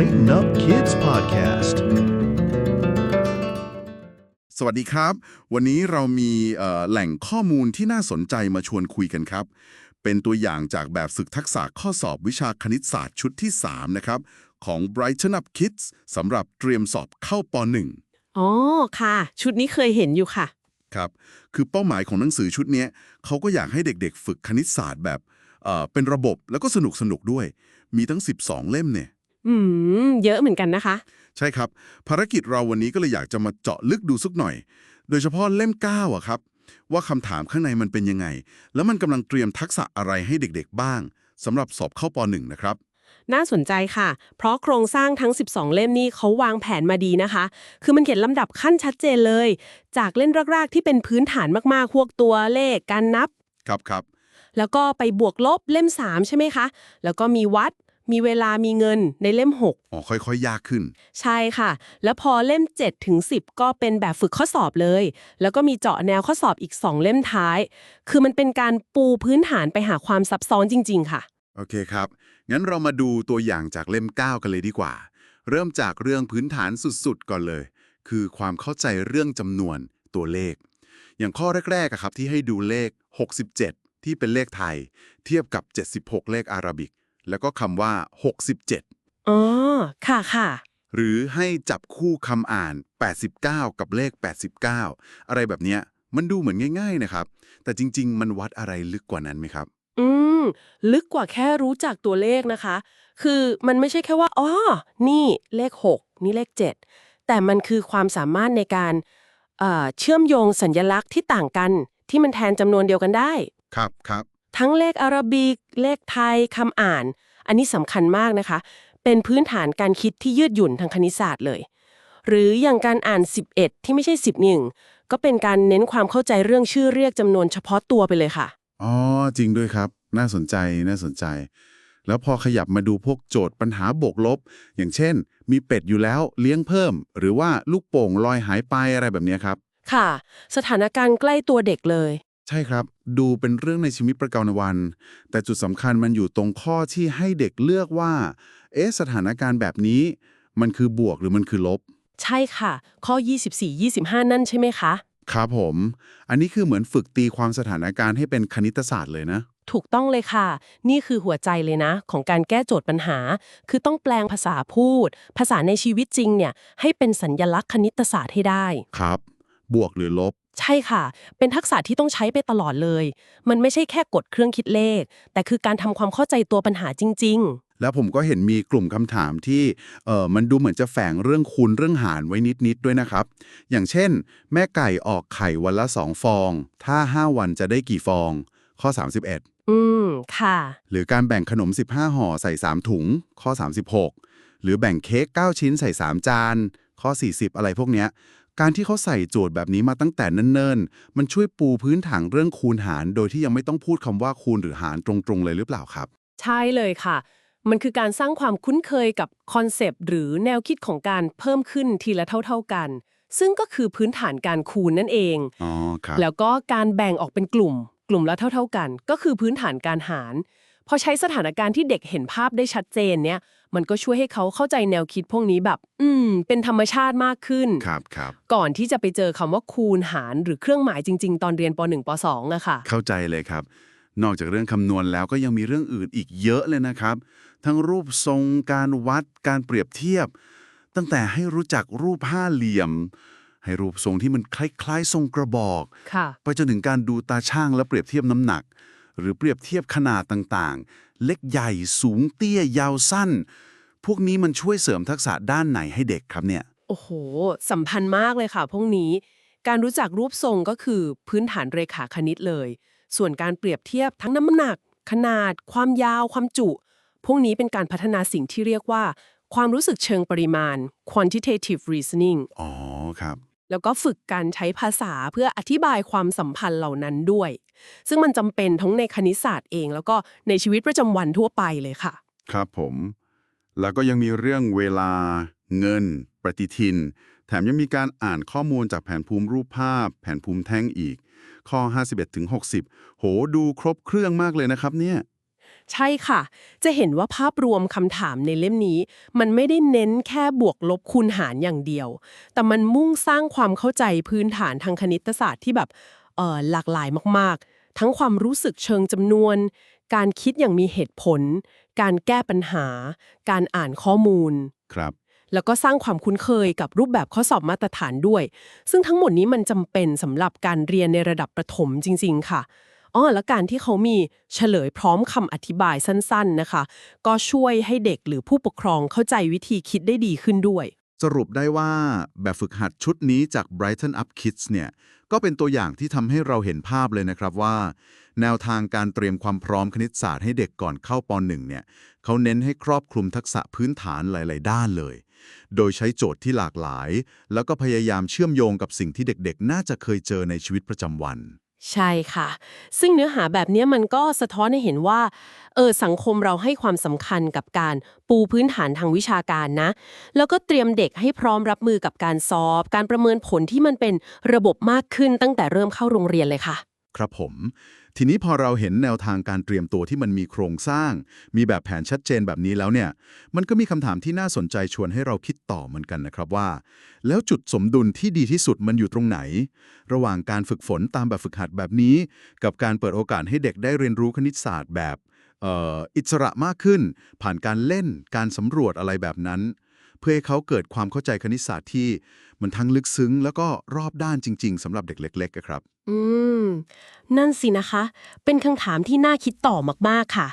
Brighten Up Kids Podcast. สวัสดีครับ วันนี้เรามีเอ่อแหล่งข้อมูลที่น่าสนใจมาชวนคุยกันครับ เป็นตัวอย่างจากแบบฝึกทักษะข้อสอบวิชาคณิตศาสตร์ชุดที่ 3 นะครับ ของ Brighten Up Kids สำหรับเตรียมสอบเข้าป .1 อ๋อค่ะ ชุดนี้เคยเห็นอยู่ค่ะ ครับ คือเป้าหมายของหนังสือชุดเนี้ยเขาก็อยากให้เด็กๆ ฝึกคณิตศาสตร์แบบเอ่อเป็นระบบแล้วก็สนุกสนุกๆด้วย มีทั้ง 12 เล่มเนี่ย อืม เยอะเหมือนกันนะคะ ใช่ครับ ภารกิจเราวันนี้ก็เลยอยากจะมาเจาะลึกดูสักหน่อย โดยเฉพาะเล่ม9อะครับ ว่าคำถามข้างในมันเป็นยังไง แล้วมันกำลังเตรียมทักษะอะไรให้เด็กๆบ้างสำหรับสอบเข้าป .1 นะครับน่าสนใจค่ะ เพราะโครงสร้างทั้ง 12 เล่มนี้เขาวางแผนมาดีนะคะ คือมันเขียนลำดับขั้นชัดเจนเลย จากเล่นแรกๆที่เป็นพื้นฐานมากๆ พวกตัวเลข การนับ ครับครับ แล้วก็ไปบวกลบเล่ม 3 ใช่ไหมคะ แล้วก็มีวัด มีเวลามีเงินในเล่ม 6 อ๋อค่อยๆ ยากขึ้น ใช่ค่ะ แล้วพอเล่ม7ถึง10 ก็เป็นแบบฝึกข้อสอบเลย แล้วก็มีเจาะแนวข้อสอบอีก 2 เล่มท้าย คือมันเป็นการปูพื้นฐานไปหาความซับซ้อนจริง ๆ ค่ะ โอเคครับ งั้นเรามาดูตัวอย่างจากเล่ม 9 กันเลยดีกว่า เริ่มจากเรื่องพื้นฐานสุดๆ ก่อนเลย คือความเข้าใจเรื่องจำนวนตัวเลข อย่างข้อแรกๆอะครับที่ให้ดูเลข 67 ที่เป็นเลขไทย เทียบกับ 76 เลขอาราบิก แล้วก็คำว่า 67 อ๋อ ค่ะค่ะ หรือให้จับคู่คำอ่าน 89 กับเลข 89 อะไรแบบเนี้ย มันดูเหมือนง่าย ๆนะครับ แต่จริง ๆ มันวัดอะไรลึกกว่านั้นไหมครับ อืม ลึกกว่าแค่รู้จักตัวเลขนะคะ คือมันไม่ใช่แค่ว่า อ๋อ นี่เลข 6 นี่เลข 7 แต่มันคือความสามารถในการเอ่อเชื่อมโยงสัญญลักษณ์ที่ต่างกันที่มันแทนจำนวนเดียวกันได้ ครับครับ ทั้งเลขอาราบิก เลขไทยคำอ่าน อันนี้สำคัญมากนะคะ เป็นพื้นฐานการคิดที่ยืดหยุ่นทางคณิตศาสตร์เลย หรืออย่างการอ่าน 11 ที่ไม่ใช่ 11 ก็เป็นการเน้นความเข้าใจเรื่องชื่อเรียกจำนวนเฉพาะตัวไปเลยค่ะอ๋อจริงด้วยครับ น่าสนใจน่าสนใจ แล้วพอขยับมาดูพวกโจทย์ปัญหาบวกลบ อย่างเช่น มีเป็ดอยู่แล้วเลี้ยงเพิ่ม หรือว่าลูกโป่งลอยหายไปอะไรแบบเนี้ยครับค่ะ สถานการณ์ใกล้ตัวเด็กเลย ใช่ครับ ดูเป็นเรื่องในชีวิตประจำวัน แต่จุดสำคัญมันอยู่ตรงข้อที่ให้เด็กเลือกว่า เอ๊ะ สถานการณ์แบบนี้ มันคือบวกหรือมันคือลบ ใช่ค่ะ ข้อ 24-25 นั่นใช่ไหมคะ ครับผม อันนี้คือเหมือนฝึกตีความสถานการณ์ให้เป็นคณิตศาสตร์เลยนะ ถูกต้องเลยค่ะ นี่คือหัวใจเลยนะ ของการแก้โจทย์ปัญหา คือต้องแปลงภาษาพูด ภาษาในชีวิตจริงเนี่ย ให้เป็นสัญญลักษณ์คณิตศาสตร์ให้ได้ ครับ บวกหรือลบ ใช่ค่ะ เป็นทักษะที่ต้องใช้ไปตลอดเลย มันไม่ใช่แค่กดเครื่องคิดเลข แต่คือการทำความเข้าใจตัวปัญหาจริงแล้วผมก็เห็นมีกลุ่มคำถามที่เออมันดูเหมือนจะแฝงเรื่องคูณเรื่องหารไว้นิด ๆ ด้วยนะครับ อย่างเช่น แม่ไก่ออกไข่วันละ 2 ฟอง ถ้า 5 วันจะได้กี่ฟอง ข้อ 31ๆอืม ค่ะ หรือการแบ่งขนม 15 ห่อใส่ 3 ถุง ข้อ 36 หรือแบ่งเค้ก 9 ชิ้นใส่ 3 จาน ข้อ 40 อะไรพวกเนี้ย การที่เขาใส่โจทย์แบบนี้มาตั้งแต่เนิ่นๆ มันช่วยปูพื้นฐานเรื่องคูณหาร โดยที่ยังไม่ต้องพูดคำว่าคูณหรือหารตรงๆ เลยหรือเปล่าครับ ใช่เลยค่ะ มันคือการสร้างความคุ้นเคยกับคอนเซปต์หรือแนวคิดของการเพิ่มขึ้นทีละเท่า ๆกัน ซึ่งก็คือพื้นฐานการคูณนั่นเอง อ๋อครับ แล้วก็การแบ่งออกเป็นกลุ่ม กลุ่มละเท่า ๆกัน ก็คือพื้นฐานการหาร พอใช้สถานการณ์ที่เด็กเห็นภาพได้ชัดเจนเนี่ย มันก็ช่วยให้เขาเข้าใจแนวคิดพวกนี้แบบ อืม เป็นธรรมชาติมากขึ้น ครับครับ ก่อนที่จะไปเจอคำว่าคูณหารหรือเครื่องหมายจริง ๆ ตอนเรียนป .1 ป .2 อะค่ะ เข้าใจเลยครับ นอกจากเรื่องคำนวณแล้วก็ยังมีเรื่องอื่นอีกเยอะเลยนะครับ ทั้งรูปทรงการวัดการเปรียบเทียบ ตั้งแต่ให้รู้จักรูปห้าเหลี่ยม ให้รูปทรงที่มันคล้ายๆ ทรงกระบอก ค่ะ ไปจนถึงการดูตาช่างและเปรียบเทียบน้ำหนัก หรือเปรียบเทียบขนาดต่างๆ เล็กใหญ่สูงเตี้ยยาวสั้น พวกนี้มันช่วยเสริมทักษะด้านไหนให้เด็กครับเนี่ย โอ้โห สัมพันธ์มากเลยค่ะ พวกนี้ การรู้จักรูปทรงก็คือพื้นฐานเรขาคณิตเลย ส่วนการเปรียบเทียบทั้งน้ำหนัก ขนาด ความยาว ความจุ พวกนี้เป็นการพัฒนาสิ่งที่เรียกว่า ความรู้สึกเชิงปริมาณ quantitative reasoning อ๋อครับ แล้วก็ฝึกการใช้ภาษาเพื่ออธิบายความสัมพันธ์เหล่านั้นด้วย ซึ่งมันจำเป็นทั้งในคณิตศาสตร์เอง แล้วก็ในชีวิตประจำวันทั่วไปเลยค่ะ ครับผม แล้วก็ยังมีเรื่องเวลา เงิน ปฏิทิน แถมยังมีการอ่านข้อมูลจากแผนภูมิรูปภาพ แผนภูมิแท่งอีก ข้อ 51ถึง60 โห ดูครบเครื่องมากเลยนะครับเนี่ย ใช่ค่ะ จะเห็นว่าภาพรวมคำถามในเล่มนี้ มันไม่ได้เน้นแค่บวกลบคูณหารอย่างเดียว แต่มันมุ่งสร้างความเข้าใจพื้นฐานทางคณิตศาสตร์ที่แบบเออหลากหลายมากๆ ทั้งความรู้สึกเชิงจำนวน การคิดอย่างมีเหตุผล การแก้ปัญหา การอ่านข้อมูล ครับ แล้วก็สร้างความคุ้นเคยกับรูปแบบข้อสอบมาตรฐานด้วย ซึ่งทั้งหมดนี้มันจำเป็นสำหรับการเรียนในระดับประถมจริง ๆ ค่ะ อ๋อแล้วการที่เขามีเฉลยพร้อมคำอธิบายสั้นๆนะคะ ก็ช่วยให้เด็กหรือผู้ปกครองเข้าใจวิธีคิดได้ดีขึ้นด้วย สรุปได้ว่าแบบฝึกหัดชุดนี้จาก Brighton Up Kids เนี่ยก็เป็นตัวอย่างที่ทำให้เราเห็นภาพเลยนะครับว่า แนวทางการเตรียมความพร้อมคณิตศาสตร์ให้เด็กก่อนเข้าป .1 เนี่ยเขาเน้นให้ครอบคลุมทักษะพื้นฐานหลาย ๆ ด้านเลย โดยใช้โจทย์ที่หลากหลาย แล้วก็พยายามเชื่อมโยงกับสิ่งที่เด็ก ๆ น่าจะเคยเจอในชีวิตประจำวัน ใช่ค่ะ ซึ่งเนื้อหาแบบนี้มันก็สะท้อนให้เห็นว่าเออสังคมเราให้ความสำคัญกับการปูพื้นฐานทางวิชาการนะ แล้วก็เตรียมเด็กให้พร้อมรับมือกับการสอบ การประเมินผลที่มันเป็นระบบมากขึ้นตั้งแต่เริ่มเข้าโรงเรียนเลยค่ะ ครับผม ทีนี้พอเราเห็นแนวทางการเตรียมตัวที่มันมีโครงสร้าง มีแบบแผนชัดเจนแบบนี้แล้วเนี่ย มันก็มีคำถามที่น่าสนใจชวนให้เราคิดต่อเหมือนกันนะครับว่า แล้วจุดสมดุลที่ดีที่สุดมันอยู่ตรงไหน ระหว่างการฝึกฝนตามแบบฝึกหัดแบบนี้ กับการเปิดโอกาสให้เด็กได้เรียนรู้คณิตศาสตร์แบบอออิสระมากขึ้น ผ่านการเล่นการสำรวจอะไรแบบนั้น เพื่อให้เขาเกิดความเข้าใจคณิตศาสตร์ที่มันทั้งลึกซึ้ง แล้วก็รอบด้านจริง ๆสำหรับเด็กเล็กๆครับ อืม นั่นสินะคะ เป็นคำถามที่น่าคิดต่อมากๆค่ะ